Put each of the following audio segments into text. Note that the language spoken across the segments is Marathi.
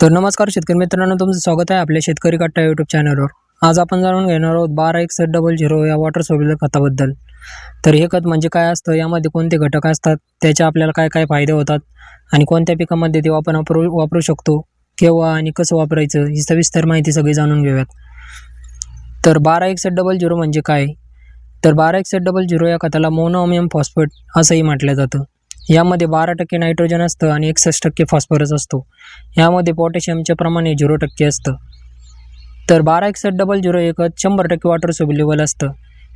तर नमस्कार शेतकरी मित्रांनो तुमचं स्वागत आहे आपल्या शेतकरी कट्टा यूट्यूब चॅनलवर आज आपण जाणून घेणार आहोत बारा एक सेट डबल झिरो या वॉटर सोबल खताबद्दल. तर हे खत म्हणजे काय असतं? यामध्ये कोणते घटक असतात? त्याचे आपल्याला काय काय फायदे होतात? आणि कोणत्या पिकामध्ये ते आपण वापरू वापरू शकतो? केव्हा आणि कसं वापरायचं? ही सविस्तर माहिती सगळी जाणून घेऊयात. तर बारा एक सेट डबल झिरो म्हणजे काय? तर बारा एक सेट डबल झिरो या खताला मोनोमियम फॉस्फेट असंही म्हटलं जातं. यामध्ये बारा टक्के नायट्रोजन असतं आणि एकसष्ट टक्के फॉस्फरस असतो. यामध्ये पोटॅशियमचे प्रमाण हे झिरो टक्के असतं. तर बारा एकसष्ट डबल झिरो एक शंभर टक्के वॉटर सोल्युबल असतं.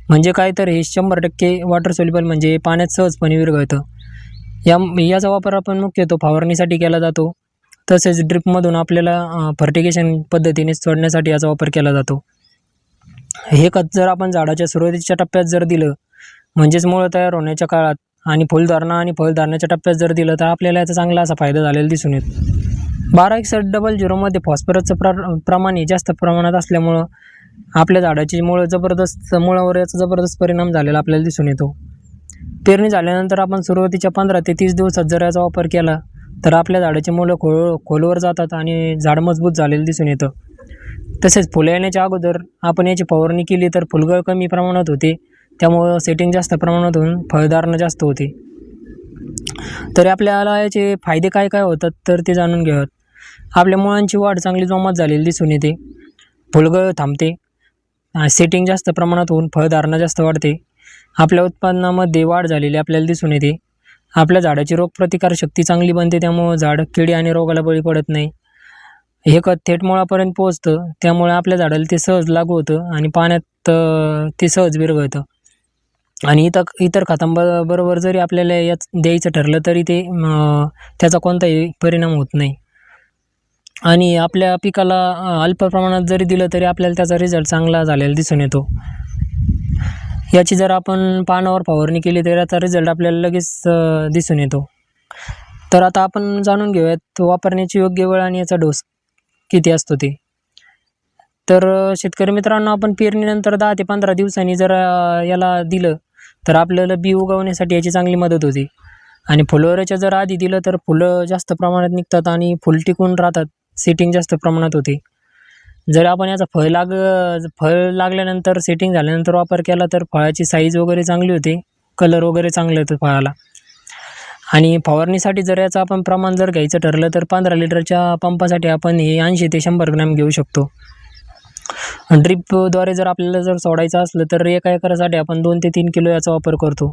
म्हणजे काय तर हे शंभर टक्के वॉटर सोल्युबल म्हणजे पाण्यात सहजपणे विरघळतं. या याचा वापर आपण मुख्यतो फवारणीसाठी केला जातो. तसेच ड्रिपमधून आपल्याला फर्टिगेशन पद्धतीने सोडण्यासाठी याचा वापर केला जातो. हे खत जर आपण झाडाच्या सुरुवातीच्या टप्प्यात जर दिलं म्हणजेच मुळं तयार होण्याच्या काळात आणि फुलधारणा आणि फळधारणाच्या टप्प्यात जर दिलं तर आपल्याला याचा चांगला असा फायदा झालेला दिसून येतो. बारा एकसष्ट डबल झिरोमध्ये फॉस्फरसचं प्र प्रमाण हे जास्त प्रमाणात असल्यामुळं आपल्या झाडाची मुळं जबरदस्त मुळावर याचा जबरदस्त परिणाम झालेला आपल्याला दिसून येतो. पेरणी झाल्यानंतर आपण सुरुवातीच्या पंधरा ते तीस दिवसात जर याचा वापर केला तर आपल्या झाडाची मुलं खोल खोलवर जातात आणि झाड मजबूत झालेलं दिसून येतं. तसेच फुलं येण्याच्या अगोदर आपण याची फवारणी केली तर फुलगळ कमी प्रमाणात होते. त्यामुळं सेटिंग जास्त प्रमाणात होऊन फळधारणा जास्त होते. तर आपल्याला याचे फायदे काय काय होतात तर ते जाणून घेऊयात. आपल्या मुळांची वाढ चांगली जोमात झालेली दिसून येते. फुलगळ थांबते. सेटिंग जास्त प्रमाणात होऊन फळधारणा जास्त वाढते. आपल्या उत्पादनामध्ये वाढ झालेली आपल्याला दिसून येते. आपल्या झाडाची रोगप्रतिकार शक्ती चांगली बनते त्यामुळं झाड किडी आणि रोगाला बळी पडत नाही. हे खत थेट मुळापर्यंत पोहोचतं. त्यामुळे आपल्या झाडाला ते सहज लागू होतं आणि पाण्यात ते सहज विरघळतं. आणि इतर इतर खतांब बरोबर जरी आपल्याला याच द्यायचं ठरलं तरी ते त्याचा कोणताही परिणाम होत नाही. आणि आपल्या पिकाला अल्प प्रमाणात जरी दिलं तरी आपल्याला त्याचा रिझल्ट चांगला झालेला दिसून येतो. याची जर आपण पानावर फवारणी केली तर याचा रिझल्ट आपल्याला लगेच दिसून येतो. तर आता आपण जाणून घेऊयात वापरण्याची योग्य वेळ आणि याचा डोस किती असतो ते. तर शेतकरी मित्रांनो आपण पेरणीनंतर दहा ते पंधरा दिवसांनी जर याला दिलं तर आपल्याला बी उगवण्यासाठी याची चांगली मदत होते. आणि फुलोऱ्याच्या जर आधी दिलं तर फुलं जास्त प्रमाणात निघतात आणि फुल टिकून राहतात. सेटिंग जास्त प्रमाणात होते. जर आपण याचा फळ लाग फळ लागल्यानंतर सेटिंग झाल्यानंतर वापर केला तर फळाची साईज वगैरे चांगली होते. कलर वगैरे चांगले होतं फळाला. आणि फवारणीसाठी जर याचं आपण प्रमाण जर घ्यायचं ठरलं तर पंधरा लिटरच्या पंपासाठी आपण हे ऐंशी ते शंभर ग्रॅम घेऊ शकतो. ड्रिपद्वारे जर आपल्याला जर सोडायचं असलं तर एका एकरासाठी आपण दोन ते तीन किलो याचा वापर करतो.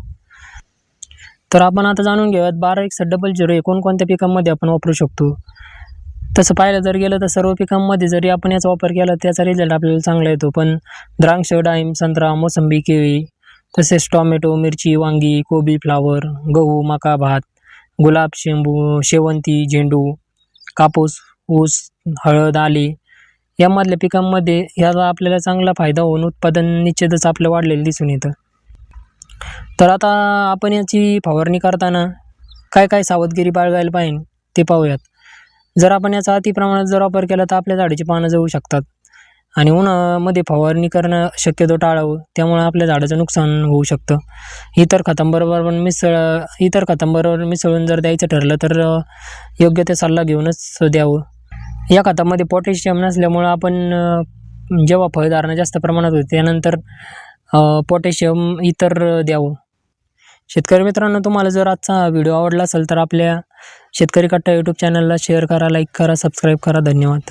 तर आपण आता जाणून घेऊयात बारा एक डबल झिरो हे कोणकोणत्या पिकांमध्ये आपण वापरू शकतो? तसं पाहायला जर गेलं तर सर्व पिकांमध्ये जरी आपण याचा वापर केला त्याचा रिझल्ट आपल्याला चांगला येतो. पण द्राक्ष डाळिंब संत्रा मोसंबी केळी तसेच टॉमॅटो मिरची वांगी कोबी फ्लावर गहू मका भात गुलाब शेंबू शेवंती झेंडू कापूस ऊस हळद आले यामधल्या पिकांमध्ये याचा आपल्याला चांगला फायदा होऊन उत्पादन निश्चितच आपलं वाढलेलं दिसून येतं. तर आता आपण याची फवारणी करताना काय काय सावधगिरी बाळगायला पाहिजे ते पाहूयात. जर आपण याचा अति प्रमाणात जर वापर केला तर आपल्या झाडाची पानं जाऊ शकतात आणि उन्हामध्ये फवारणी करणं शक्यतो टाळावं त्यामुळे आपल्या झाडाचं नुकसान होऊ शकतं. इतर खतांबरोबर पण मिसळ इतर खतांबरोबर मिसळून जर द्यायचं ठरलं तर योग्य ते सल्ला घेऊनच द्यावं. या खतामध्ये पोटॅशियम नसल्यामुळं आपण जेव्हा फळधारणा जास्त प्रमाणात होते त्यानंतर पोटॅशियम इतर द्यावं. शेतकरी मित्रांनो तुम्हाला जर आजचा व्हिडिओ आवडला असेल तर आपल्या शेतकरी कट्टा यूट्यूब चॅनलला शेअर करा लाईक करा सबस्क्राईब करा. धन्यवाद.